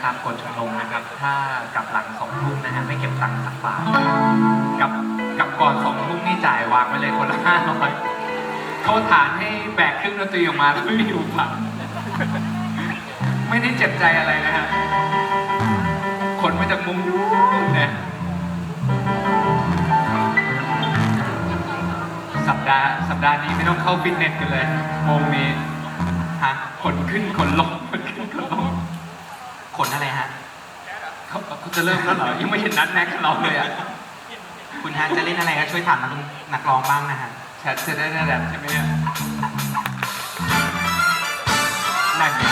นะครับกดชมรมนะครับ ถ้ากลับหลังสองทุ่มนะฮะไม่เก็บตังค์สักบาทกลับกลับก่อนสองทุ่มนี่จ่ายวางไว้เลยคนละห้าร้อยเขาฐานให้แบกเครื่องดนตรีออกมาแล้วไม่มีอุปกรณ์ไม่ได้เจ็บใจอะไรนะฮะคนมาจากมุมนู้นเนี่ยสัปดาห์สัปดาห์นี้ไม่ต้องเข้าฟิตเนสกันเลยโมงนี้ฮะขนขึ้นขนลงขนขึ้น นลงขนอะไรฮะเขาเขาจะเริ่มแล้วเหรอ ยังไม่เห็นนัดแม็กซ์เราเลยอะ คุณฮะจะเล่นอะไรก็ช่วยถามนักนักร้องบ้างนะฮะแชทจะได้ได้แบบใช่ไหมเนี่ยนั่นไง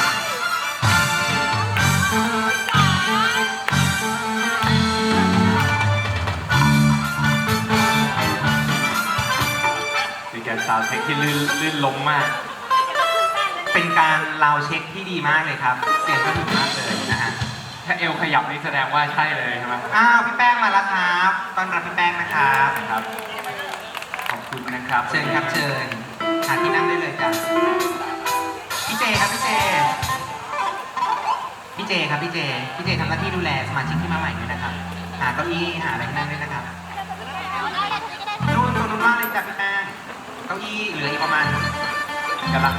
เป็นการสาวเทคที่ลื่นลื่นลงมาก เป็นการลาวเช็คที่ดีมากเลยครับ เสียงก็ถึงมากเลยนะฮะ ถ้าเอวขยับนี่แสดงว่าใช่เลยใช่ไหมอ้าวพี่แป้งมาแล้วครับต้อนรับพี่แป้งนะครับครับ ขอบคุณนะครับเชิญครับเชิญหาที่นั่งได้เลยจ้ะพี่เจครับพี่เจ พี่เจครับพี่เจ พี่เจทำหน้าที่ดูแลสมาชิกที่มาใหม่ด้วยนะครับ หาเก้าอี้หาอะไรที่นั่งด้วยนะครับนู่นตรงนู้นว่างเลยจ้ะพี่แป้งเก้าอี้เหลืออีกประมาณกำลัง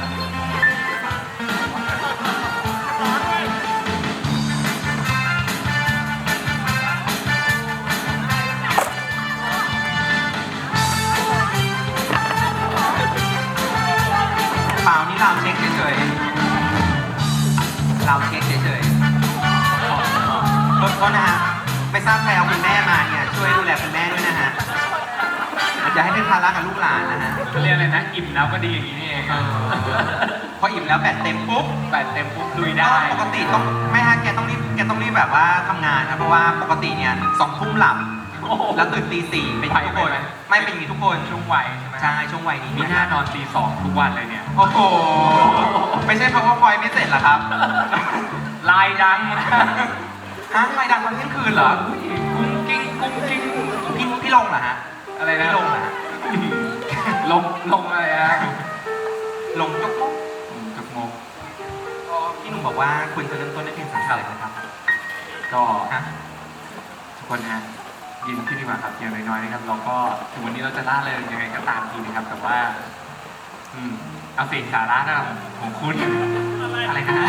ๆรถก็นะฮะไม่ทราบใครเอาคุณแม่มาเนี่ยช่วยดูแลคุณแม่ด้วยนะฮะอย่าให้เป็นภาระกับลูกหลานนะฮะเขาเรียกอะไรนะอิ่มแล้วก็ดีอย่างนี้นี่เองเออพออิ่มแล้วแบตเต็มปุ๊บแบตเต็มปุ๊บลุยได้ ปกติต้องไม่ฮะแกต้องรีบแกต้องรีบแบบว่าทำงานนะเพราะว่าปกติเนี่ยสองทุ่มหลับโอ้โหแล้วตื่นตีสี่เป็นอย่างนี้ทุกคนไปไหมไม่เป็นอย่างนี้ทุกคนช่วงวัยใช่ไหมใช่ช่วงวัยนี้มีหน้านอนตีสองทุกวันเลยเนี่ย โอ้โหไม่ใช่ powerpoint ไม่เสร็จเหรอครับ ลายดัง ฮะไม่ดังตอนเที่ยงคืนเหรอกุ้งกิ้งกุ้งกิ้งพี่พี่ลงเหรอฮะอะไรนะพี่ลงเหรอฮะลงลงอะไรฮะลงจกอืมกับงงพี่หนุ่มบอกว่าคุณจะเริ่มต้นด้วยเพลงสามสิบนะครับก็ฮะทุกคนฮะยินขึ้นดีกว่าครับอย่างน้อยๆนะครับเราก็ถึงวันนี้เราจะล่าเริงยังไงก็ตามทีนะครับ แต่ว่า อืมเอาสิ่งสาระนะของคุณอะไรกันฮะ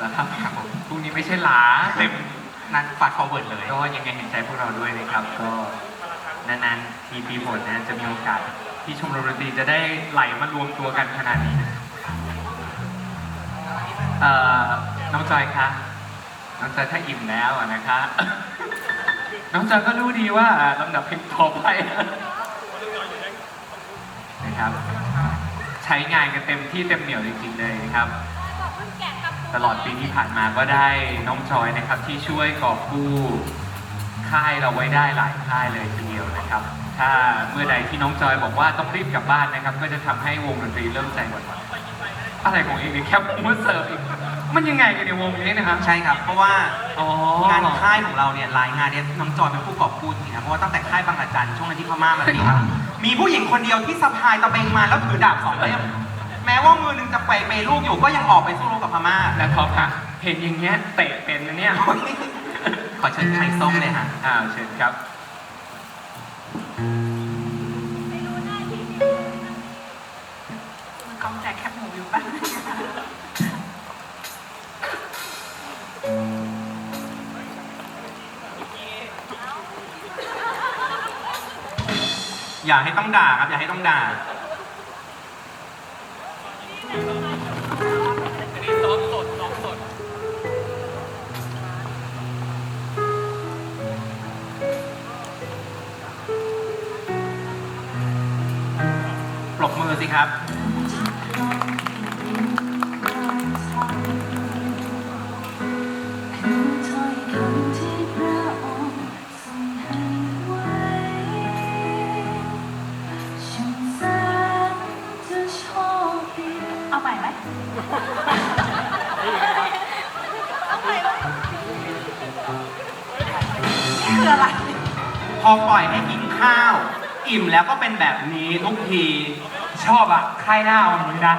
ด่าแล้วครับๆแล้วครับพรุ่งนี้ไม่ใช่หลาเต็มนั้นฟาดฟอร์เวิร์ดเลยก็ยังไงเห็นใจพวกเราด้วยนะครับ ก็นานๆทีปีฝนนะจะมีโอกาสที่ชมรมดนตรีจะได้ไหลมารวมตัวกันขนาดนี้เอ่อน้องจอยคะน้องจอยถ้าอิ่มแล้วนะคะ น้องจอยก็รู้ดีว่าลำดับเพลงต่อไปนะครับ ใช้งานกันเต็มที่เต็มเหนียวจริงๆเลยนะครับ ตลอดปีที่ผ่านมาก็ได้น้องจอยนะครับที่ช่วยกอบกู้ค่ายเราไว้ได้หลายค่ายเลยทีเดียวนะครับ ถ้าเมื่อใดที่น้องจอยบอกว่าต้องรีบกลับบ้านนะครับ ก็จะทำให้วงดนตรีเริ่มใจหวั่นไหวอะไรของเองเนี่ยแคปมูสเสิร์ฟอีกมันยังไงกันในยวงนี้นะครับใช่ครับ เพราะว่าอ๋องานค่ายของเราเนี่ยรายงานเนี่ยน้องจอยเป็นผู้กอบกู้จริงนะเพราะว่าตั้งแต่ค่ายบางระจันช่วงนั้นที่พม่ามาทีครับมีผู้หญิงคนเดียวที่สะพายตะเบงมาแล้วถือดาบสองเล่ม แม้ว่ามือหนึงจะไปเปลูกอยู่ก็ยังออกไปสู้รบกับพม่า และท็อปฮะเห็นอย่างเงี้ยเตะเป็นนะเนี่ย ขอเชิญไข่ส้มเลยฮะ อ้าวเชิญครับมันกองแจกแคบหมูอยู่แป๊บนึงนะคะอย่าให้ต้องด่าครับ อย่าให้ต้องด่า โชคดีเอาใหม่ไหมเอาใหม่ไหมนี่คืออะไร พอปล่อยให้กินข้าว อิ่มแล้วก็เป็นแบบนี้ทุกที ชอบอะค่ายหน้าเอาอย่างนี้นะ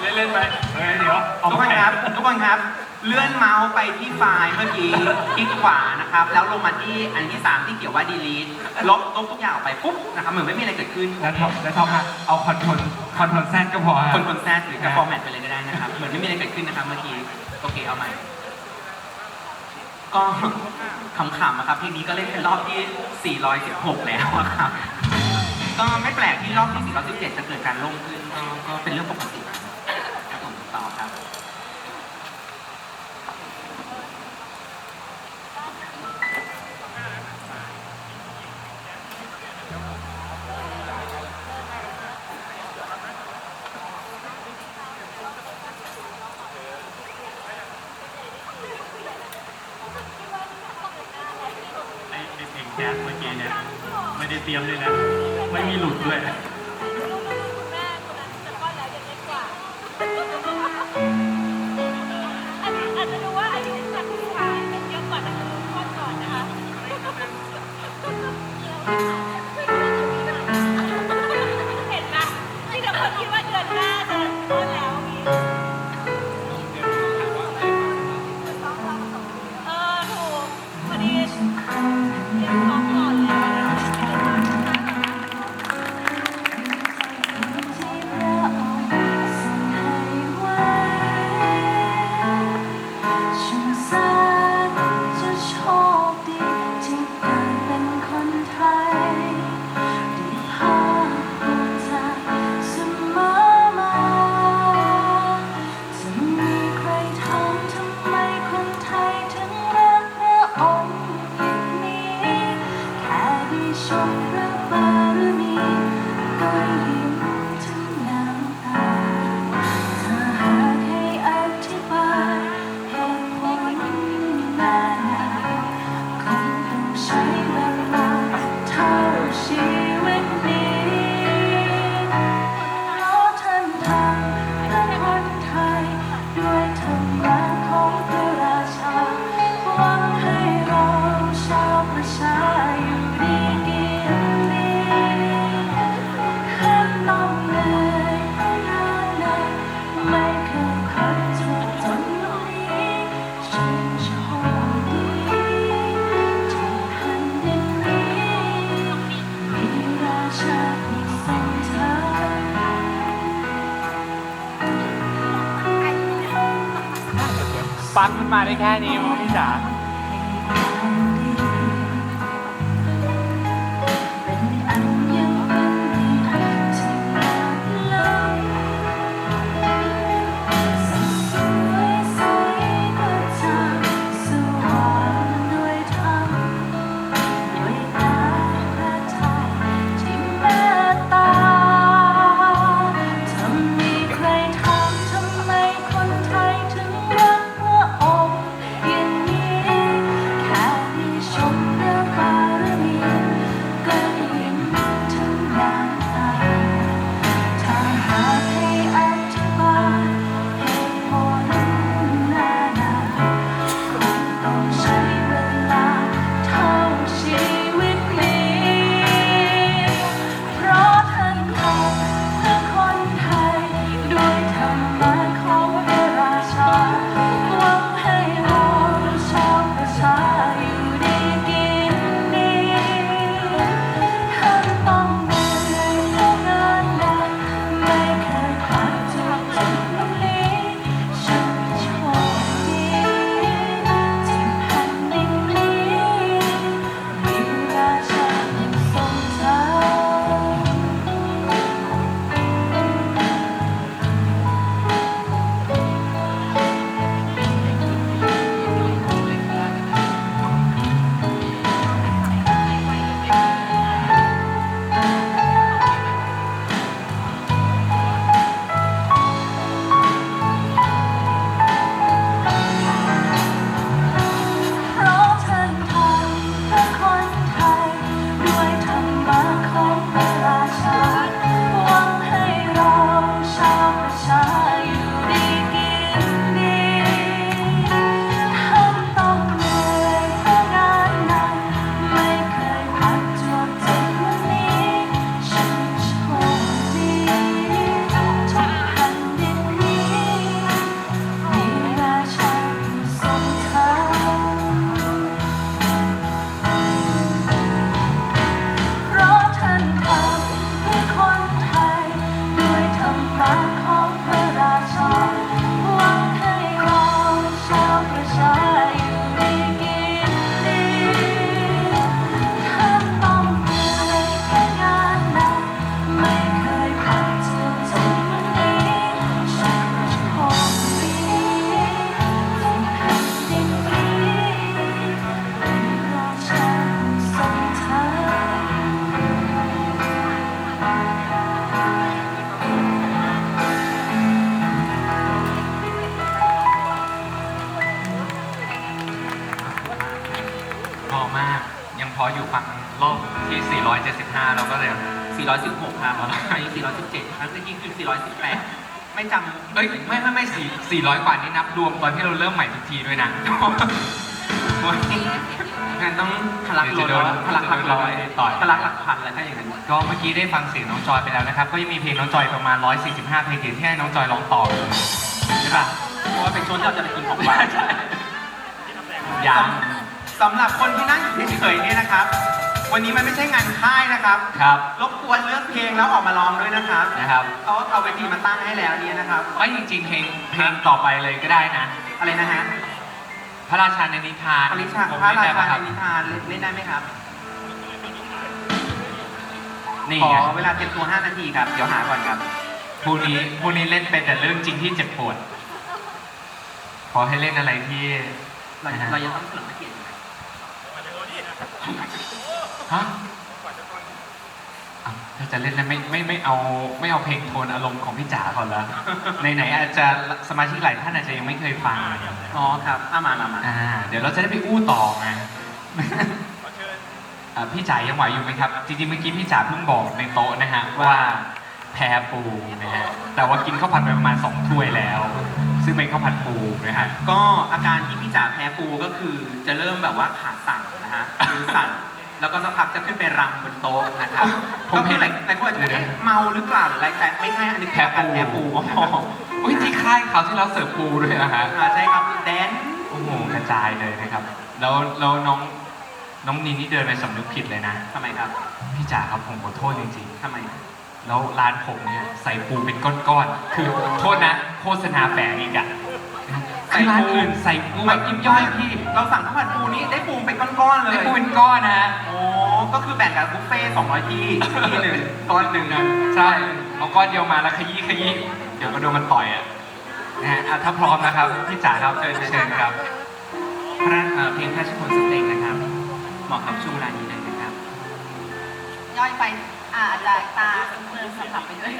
เล่นเล่นๆไปเฮ้ยเดี๋ยวเอาทุกคนครับ ทุกคนครับ เลื่อนเมาส์ไปที่ไฟล์เมื่อกี้คลิกขวานะครับ แล้วลงมาที่อันที่ 3 ที่เขียนว่า delete ลบลบทุกอย่างออกไปปุ๊บนะครับเหมือนไม่มีอะไรเกิดขึ้นแล้วท็อปแล้วท็อปฮะเอาคอนโทรลคอนโทรลแซดก็พอฮะ คนคนแซดหรือจะฟอร์แมตไปเลยก็ได้นะครับ เหมือนไม่มีอะไรเกิดขึ้นนะครับเมื่อกี้ โอเคเอาใหม่ ก็ขำๆนะครับเพลงนี้ก็เล่นเป็นรอบที่ 416 แล้วอะครับ ก็ไม่แปลกที่รอบที่417จะเกิดการล่มขึ้นก็ก็เป็นเรื่องปกติครับผมต่อครับ ไอ้ไอ้เพลงแจ๊สเมื่อกี้เนี่ย ไม่ได้เตรียมเลยนะ ไม่มีหลุดด้วย ได้ชมพระบา ฟังมันมาได้แค่นี้มั้งพี่จ๋า ไม่ไม่ไม่สี่400กว่านี่นับรวมตอนที่เราเริ่มใหม่ทุกทีด้วยนะงั้นต้องพลักร้อยเดี๋ยวจะโดนพลักหลักร้อยต่อยพลักหลักพันแล้วถ้าอย่างนั้นก็เมื่อกี้ได้ฟังเสียงน้องจอยไปแล้วนะครับ ก็ยังมีเพลงน้องจอยประมาณ 145 เพลงที่ให้น้องจอยร้องต่อใช่ปะเพราะว่าเป็นช่วงที่เราจะไปกินของหวานยังสำหรับคนที่นั่งอยู่เฉยๆเนี่ยนะครับ วันนี้มันไม่ใช่งานค่ายนะครับครับรบกวนเลือกเพลงแล้วออกมาร้องด้วยนะครับนะครับ เขาเอาเวทีมาตั้งให้แล้วเนี่ยนะครับ ไม่จริงๆเพลงเพลงต่อไปเลยก็ได้นะ อะไรนะฮะพระราชาในนิทานพระราชาผมพระเล่นราได้ชาปะครับในนิทานเล่นได้ไหมครับ นี่ขอไงเวลาเตรียมตัว 5 นาทีครับ เดี๋ยวหาก่อนครับพวกนี้พวกนี้เล่นเป็นแต่เรื่องจริงที่เจ็บปวด ขอให้เล่นอะไรที่เรานะฮะเรายังต้องเสริมไม่เกียรติอยู่ไหม ฮะอ้าวถ้าจะเล่นนะไม่ไม่ไม่เอาไม่เอาเพลงโทนอารมณ์ของพี่จ๋าก่อนละไหนๆอาจจะสมาชิกหลายท่านอาจจะยังไม่เคยฟังอ๋อครับเอามามามาอ่า เดี๋ยวเราจะได้ไปอู้ต่อไงอ่าพี่จ๋ายังไหวอยู่ไหมครับ จริงๆเมื่อกี้พี่จ๋าเพิ่งบอกในโต๊ะนะฮะว่าแพ้ปูนะฮะแต่ว่ากินข้าวผัดไปประมาณสองถ้วยแล้ว ซึ่งเป็นข้าวผัดปูนะฮะก็อาการที่พี่จ๋าแพ้ปูก็คือจะเริ่มแบบว่าขาสั่นนะฮะมือสั่น แล้วก็สักพักจะขึ้นไปรำบนโต๊ะนะครับผมก็เห็คือนหลายหลายคนอาจจะบอกเดี๋ยวเอ๊ะนะเมาหรือเปล่าหรืออะไรแต่ไม่ใช่อันนี้แพ้ปูแพ้ปูอ๋ออุ้ยที่ค่ายเขาที่เราเสิร์ฟปูด้วยนะฮะอ่าใช่ครับแดนโอ้โหกระจายเลยนะครับ แล้วแล้วน้องน้องนีนี่เดินไปสำนึกผิดเลยนะทำไมครับ พี่จ๋าครับผมขอโทษจริงทำไมๆแล้วร้านผมเนี่ยใส่ปูเป็นก้อนๆ คือโทษนะโฆษณาแฝงอีกอะ คือร้านอื่นใส่ปูแบบยิบย่อยพี่ เราสั่งข้าวผัดปูนี้ได้ปูเป็นก้อนๆเลได้ย ปูเป็นก้อนนะโอ้ ก็คือแบ่งกับบุฟเฟ่ต์200ที่ที่หนึ่งก้อนหนึ่งนะใช่เอาก้อนเดียวมาแล้วขยี้ขยี้เดี๋ยวก็โดนมันต่อยอะนะฮะอะถ้าพร้อมนะครับพี่จ๋าครับเชิญเชิญครับ พระเอ่อเพลงพระราชนิพนธ์สักเพลงนะครับ เหมาะกับช่วงเวลานี้เลยนะครับ ย่อยไปอาอาจจะตาเมืองสับสับไปด้วย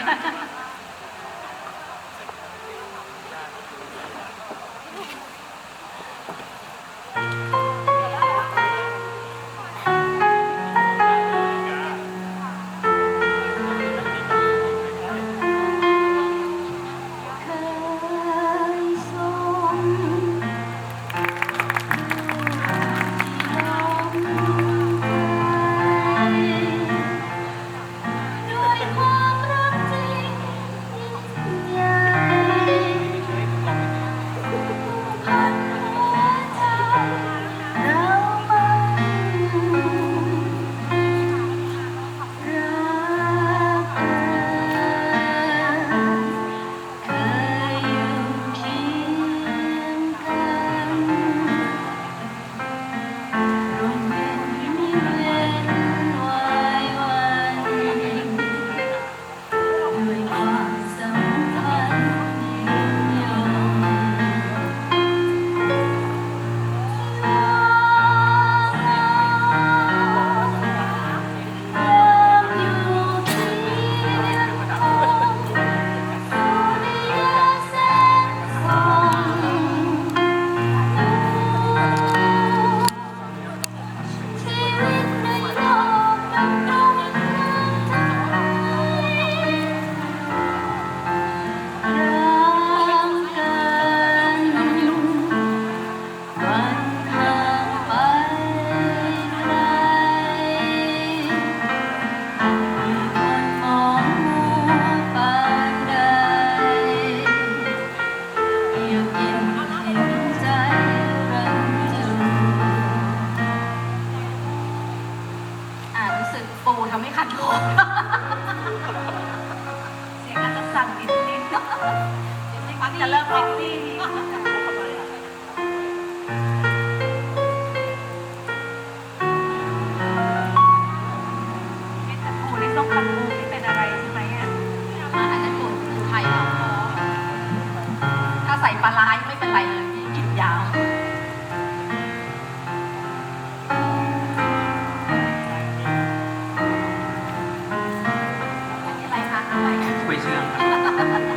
ึกปูทำให้ขัดคอเสียงอาจจะสั่นนิดนิดเดี๋ยวพักจะเริ่มเซ็กซี่ ha ha ha